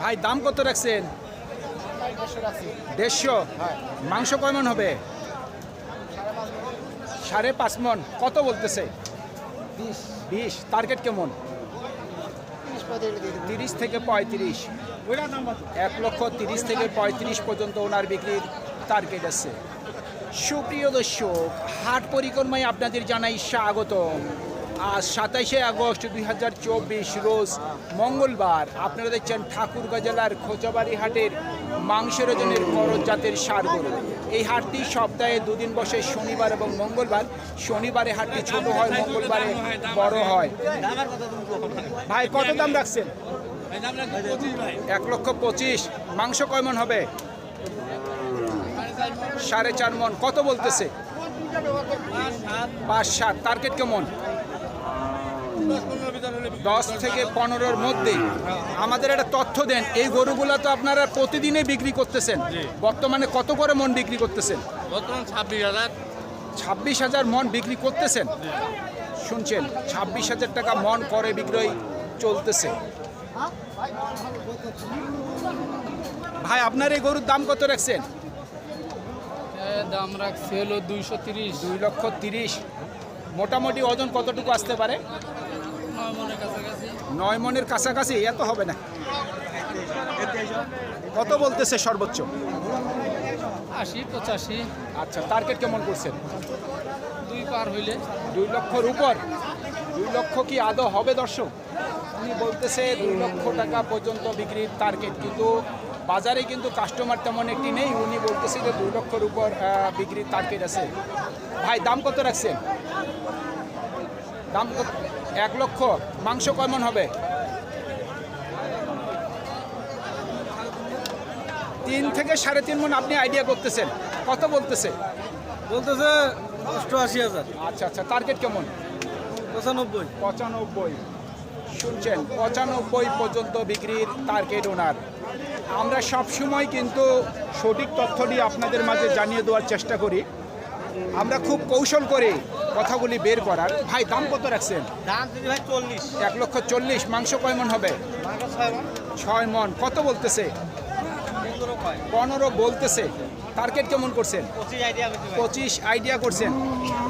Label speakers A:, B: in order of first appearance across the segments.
A: ভাই দাম কত রাখছেন? দেড়শো। মাংস কয় মন হবে? সাড়ে পাঁচ মন। কত বলতেছে?
B: বিশ।
A: টার্গেট কেমন?
B: তিরিশ
A: থেকে পঁয়ত্রিশ। এক লক্ষ তিরিশ থেকে পঁয়ত্রিশ পর্যন্ত ওনার বিক্রির টার্গেট আছে। সুপ্রিয় দর্শক হাট পরিক্রমায় আপনাদের জানাই স্বাগতম। আজ সাতাইশে আগস্ট দুই হাজার চব্বিশ রোজ মঙ্গলবার আপনারা দেখছেন ঠাকুরগাঁ জেলার খোঁচাবাড়ি হাটের মাংসের ওজনের করজ জাতের সার গরু। এই হাটটি সপ্তাহে দুদিন বসে শনিবার এবং মঙ্গলবার। শনিবারে হাটটি ছোট হয়, মঙ্গলবারে বড় হয়। ভাই, কত দাম রাখছেন? এক লক্ষ পঁচিশ। মাংস কয় মন হবে? সাড়ে চার মন। কত বলতেছে? পাঁচ সাত। টার্গেট কেমন? দশ থেকে পনেরোর মধ্যে। আমাদের একটা তথ্য দেন এই গরুগুলো তো আপনারা প্রতিদিনই বিক্রি করতেছেন। বর্তমানে কত করে মন বিক্রি করতেছেন?
C: বর্তমান ছাব্বিশ হাজার।
A: ছাব্বিশ হাজার মন বিক্রি করতেছেন? শুনছেন ছাব্বিশ হাজার টাকা মন করে বিক্রয় চলতেছে। ভাই আপনার এই গরুর দাম কত রাখছেন?
C: দাম রাখছে হলো দুইশো তিরিশ।
A: দুই লক্ষ তিরিশ। মোটামুটি ওজন কতটুকু আসতে পারে?
C: নয় মনের কাছাকাছি
A: এত হবে না। কত বলতেছে সর্বোচ্চ?
C: আশি পঁচাশি।
A: আচ্ছা টার্গেট কেমন করছেন?
C: দুই পার হইলে।
A: দুই লক্ষর উপর। দুই লক্ষ কি আদৌ হবে দর্শক? উনি বলতেছে দুই লক্ষ টাকা পর্যন্ত বিক্রির টার্গেট কিন্তু বাজারে কিন্তু কাস্টমার তেমন একটি নেই। উনি বলতেছে যে দুই লক্ষর উপর বিক্রির টার্গেট আছে। ভাই দাম কত রাখছেন? দাম কত এক লক্ষ। মাংস কেমন হবে? তিন থেকে সাড়ে তিন মন আপনি আইডিয়া করতেছেন। কত বলতেছে?
B: বলতেছে অষ্টআশি হাজার।
A: আচ্ছা আচ্ছা টার্গেট কেমন?
B: পঁচানব্বই।
A: পঁচানব্বই। শুনছেন পঁচানব্বই পর্যন্ত বিক্রির টার্গেট ওনার আমরা সব সময় কিন্তু সঠিক তথ্যটি আপনাদের মাঝে জানিয়ে দেওয়ার চেষ্টা করি। আমরা খুব কৌশল করে কথাগুলি বের করার। ভাই দাম কত রাখছেন?
B: দাম দিদি ভাই চল্লিশ।
A: এক লক্ষ চল্লিশ। মাংস কয় মন হবে?
B: ছয় মন।
A: কত বলতেছে?
B: পনেরো
A: বলতেছে। টার্গেট কেমন করছেন?
B: পঁচিশ আইডিয়া
A: পঁচিশ আইডিয়া করছেন।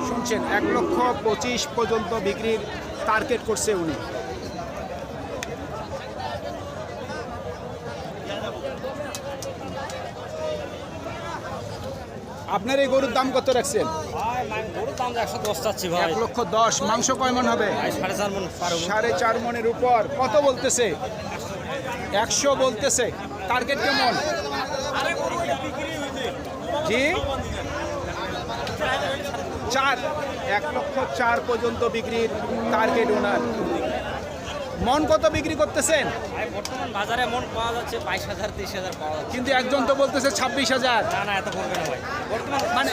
A: শুনছেন এক লক্ষ পঁচিশ পর্যন্ত বিক্রির টার্গেট করছে উনি। আপনার এই গরুর দাম কত রাখছেন? এক লক্ষ দশ। মাংস কয় মন হবে?
B: সাড়ে চার
A: মনের উপর। কত বলতেছে? একশো বলতেছে। টার্গেট কেমন? জি? চার। এক লক্ষ চার পর্যন্ত বিক্রির টার্গেট ওনার মন কত বিক্রি করতেছেন?
B: বর্তমান বাজারে মন পাওয়া যাচ্ছে বাইশ হাজার তেইশ হাজার পাওয়া যাচ্ছে।
A: কিন্তু একজন তো বলতেছে ছাব্বিশ হাজার।
B: না না এত না ভাই। বর্তমান
A: মানে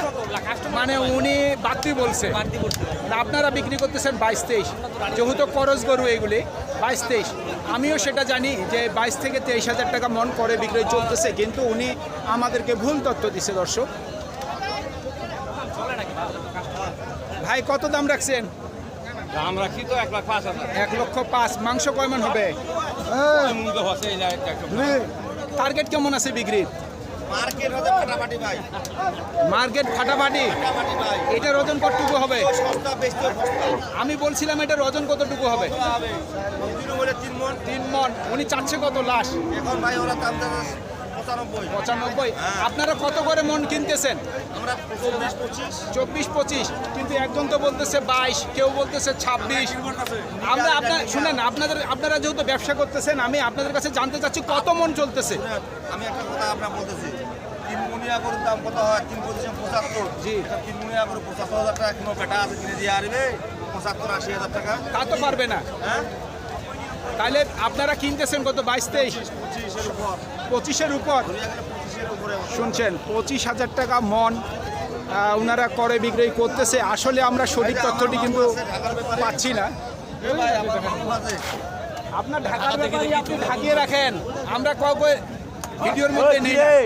A: মানে উনি বাড়তি বলছে।
B: বাড়তি করতে ভাই।
A: না আপনারা বিক্রি করতেছেন বাইশ তেইশ। যেহেতু করজ গরু এগুলি বাইশ তেইশ। আমিও সেটা জানি যে বাইশ থেকে তেইশ হাজার টাকা মন করে বিক্রয় চলতেছে কিন্তু উনি আমাদেরকে ভুল তথ্য দিছে দর্শক। ভাই কত দাম রাখছেন?
C: দাম রাখি তো এক লাখ পাঁচ হাজার।
A: এক লক্ষ পাঁচ। মাংস কয় মন হবে? টার্গেট কেমন আছে বিক্রির
D: মার্কেট ফাটাফাটি
A: এটার ওজন কতটুকু হবে? আমি বলছিলাম এটার ওজন কতটুকু হবে?
D: হবে? তিন মন।
A: তিন মন। উনি চাচ্ছে কত লাশ?
D: এখন ভাই ওরা পঁচানব্বই।
A: পঁচানব্বই। আপনারা কত করে মন কিনতেছেন?
D: আমরা চব্বিশ পঁচিশ।
A: কিন্তু একজন তো বলতেছে বাইশ কেউ বলতেছে ছাব্বিশ। আমরা আপনার শুনেন আপনাদের আপনারা যেহেতু ব্যবসা করতেছেন আমি আপনাদের কাছে জানতে চাচ্ছি কত মন চলতেছে?
D: আমি একটা কথা আপনার বলতেছি। তিন মুনিয়া গরুর দাম কত হয়? তিন পঁচিশে পঁচাত্তর।
A: জি।
D: তা তিন মুনিয়া গরু পঁচাত্তর হাজার টাকা কিনো বেটা আছে কিনে দিয়ে আসবে পঁচাত্তর আশি হাজার টাকা।
A: তা তো পারবে না।
D: হ্যাঁ?
A: তাহলে আপনারা কিনতেছেন কত? বাইশ তেইশ?
D: পঁচিশের উপর।
A: শুনছেন, পঁচিশ হাজার টাকা মন ওনারা করে, বিক্রয় করতেছে। আসলে আমরা সঠিক তথ্যটি কিন্তু পাচ্ছি না। আপনার ঢাকার ব্যাপারে আপনি ঢাকিয়ে রাখেন। আমরা কবে ভিডিওর মধ্যে নেই।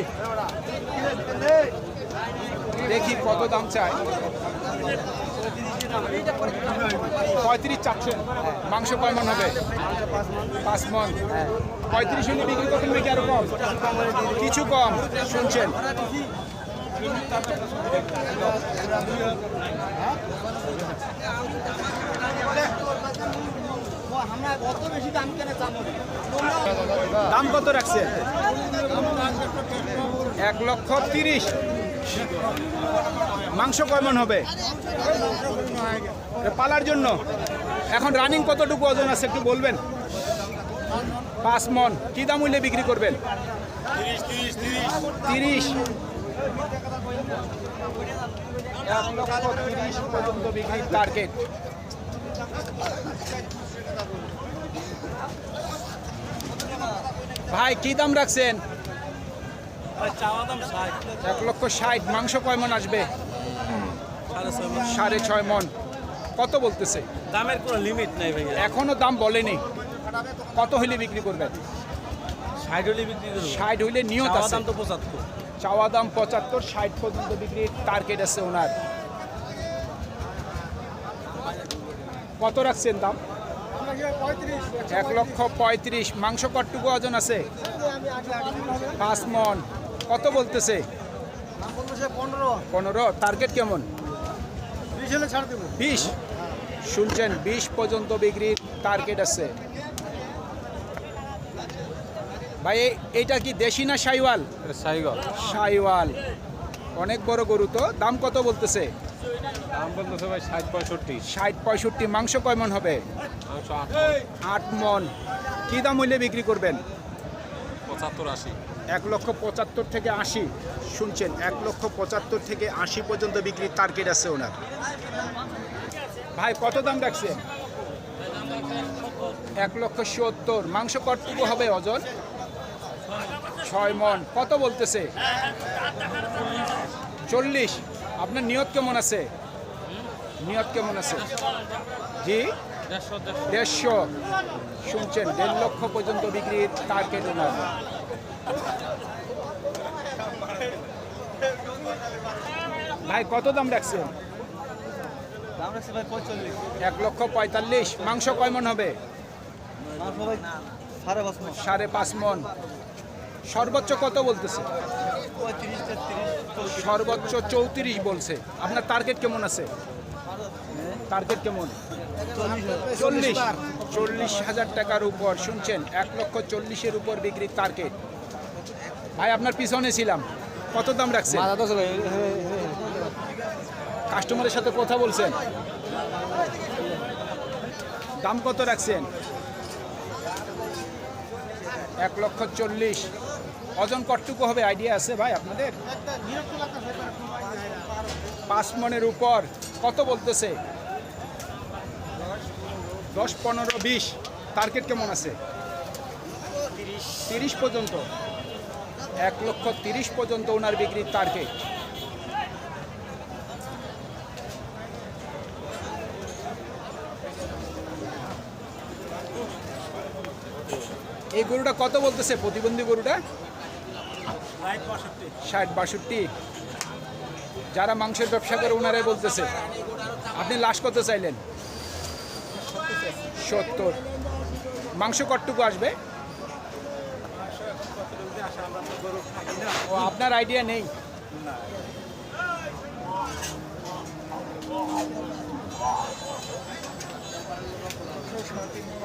A: দেখি কত দাম চায়। পঁয়ত্রিশ চাচ্ছেন মাংস কয় মন হবে? পাঁচ মন। পঁয়ত্রিশ হলে বিক্রি করবেন নাকি আরও কম? কিছু কম শুনছেন। দাম কত রাখছেন? এক লক্ষ তিরিশ। মাংস কয় মন হবে? পালার জন্য। এখন রানিং কতটুকু ওজন আছে একটু বলবেন? পাঁচ মন। কি দাম হইলে বিক্রি করবেন? তিরিশ। তিরিশ ভাই, কি দাম রাখছেন? এক লক্ষ ষাট। মাংস কয় মন আসবে? সাড়ে ছয় মন। কত বলতেছে?
B: দামের কোনো লিমিট নাই ভাই
A: এখনও দাম বলেনি। কত হইলে বিক্রি করবেন
B: ষাট হলে বিক্রি
A: ষাট হইলে নিয়ত আছে।
B: দাম তো পঁচাত্তর।
A: চাওয়া দাম পঁচাত্তর ষাট পর্যন্ত বিক্রির টার্গেট আছে ওনার। কত রাখছেন দাম? এক লক্ষ পঁয়ত্রিশ। মাংস কটটুকু ওজন আছে? পাঁচ মন। কত বলতেছে? পনেরো। টার্গেট কেমন? বিশ শুনছেন বিশ পর্যন্ত বিক্রির টার্গেট আছে। ভাই এ- এইটা কি দেশি না সাইওয়াল?
C: সাইগল
A: সাইওয়াল। অনেক বড় গরু তো। দাম কত বলতেছে?
C: দাম বলতেছে ভাই ষাট পঁয়ষট্টি।
A: ষাট পঁয়ষট্টি। মাংস কয় মন হবে?
C: আট
A: আট মন। কি দাম হইলে বিক্রি করবেন?
C: পঁচাত্তর আশি।
A: এক লক্ষ পঁচাত্তর থেকে আশি শুনছেন এক লক্ষ পঁচাত্তর থেকে আশি পর্যন্ত বিক্রির টার্গেট আছে ওনার। ভাই কত দাম রাখছেন? এক লক্ষ সত্তর। মাংস কতটুকু হবে ওজন? ছয় মন। কত বলতেছে? চল্লিশ। আপনার নিয়ত কেমন আছে? নিয়ত কেমন আছে? জি? দেড়শো শুনছেন দেড় লক্ষ পর্যন্ত বিক্রির টার্গেট ওনার। ভাই কত দাম রাখছেন?
B: রাখছে
A: এক লক্ষ পঁয়তাল্লিশ। মাংস কয় মন হবে?
B: সাড়ে পাঁচ
A: মন। সর্বোচ্চ কত বলতেছে? সর্বোচ্চ চৌত্রিশ বলছে। আপনার টার্গেট কেমন আছে? টার্গেট কেমন? চল্লিশ। চল্লিশ হাজার টাকার উপর। শুনছেন এক লক্ষ চল্লিশের উপর বিক্রির টার্গেট ভাই আপনার পিছনে ছিলাম। কত দাম রাখছেন? কাস্টমারের সাথে কথা বলছেন। দাম কত রাখছেন? এক লক্ষ চল্লিশ। ওজন কতটুকু হবে? আইডিয়া আছে ভাই আপনাদের? পাঁচ মনের উপর। কত বলতেছে? দশ পনেরো বিশ। টার্গেট কেমন আছে? তিরিশ পর্যন্ত। এক লক্ষ তিরিশ পর্যন্ত ওনার বিক্রির টার্গেট এই গরুটা কত বলতেছে প্রতিবন্ধী গরুটা? ষাট বাষট্টি। যারা মাংসের ব্যবসা করে ওনারাই বলতেছে। আপনি লাশ কত চাইলেন? সত্তর। মাংস কতটুকু আসবে? ও, আপনার আইডিয়া নেই?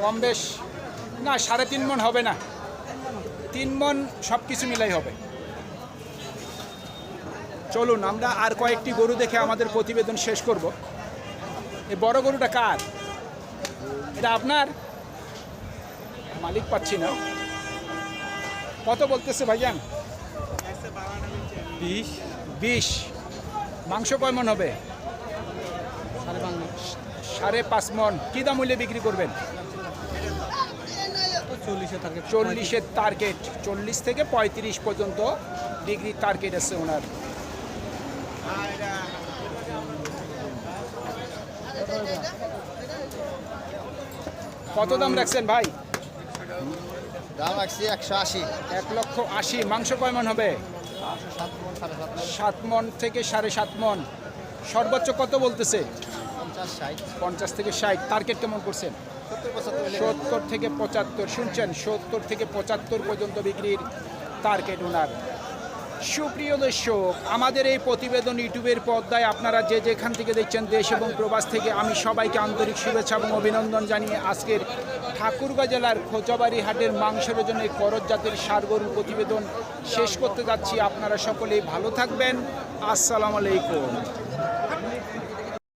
A: কম বেশ। না, সাড়ে তিন মন হবে না। তিন মন সব কিছু মিলাই হবে। চলুন, আমরা আর কয়েকটি গরু দেখে আমাদের প্রতিবেদন শেষ করব। এই বড় গরুটা কার? এটা আপনার? মালিক পাচ্ছি না। কত বলতেছে ভাইজান?
B: বিশ।
A: বিশ। মাংস কয় মন হবে? সাড়ে পাঁচ মন। কী দাম হইলে বিক্রি করবেন? চল্লিশের টার্গেট চল্লিশ থেকে পঁয়ত্রিশ পর্যন্ত ডিগ্রি টার্গেট আছে ওনার। কত দাম রাখছেন ভাই?
D: দাম রাখছি একশো আশি।
A: এক লক্ষ আশি। মাংস কয় হবে? সাত মন থেকে সাড়ে সাত মন। সর্বোচ্চ কত বলতেছে?
B: পঞ্চাশ
A: থেকে ষাট। টার্গেট কেমন করছেন? সত্তর থেকে পঁচাত্তর। শুনছেন, সত্তর থেকে পঁচাত্তর পর্যন্ত বিক্রির টার্গেট ওনার। সুপ্রিয় দর্শক, আমাদের এই প্রতিবেদন ইউটিউবের পর্দায় আপনারা যে যেখান থেকে দেখছেন দেশ এবং প্রবাস থেকে আমি সবাইকে আন্তরিক শুভেচ্ছা এবং অভিনন্দন জানিয়ে আজকের ঠাকুরগাঁ জেলার খোঁচাবাড়ি হাটের মাংসের জন্য করজ জাতের সারগরুর প্রতিবেদন শেষ করতে যাচ্ছি। আপনারা সকলেই ভালো থাকবেন। আসসালামু আলাইকুম।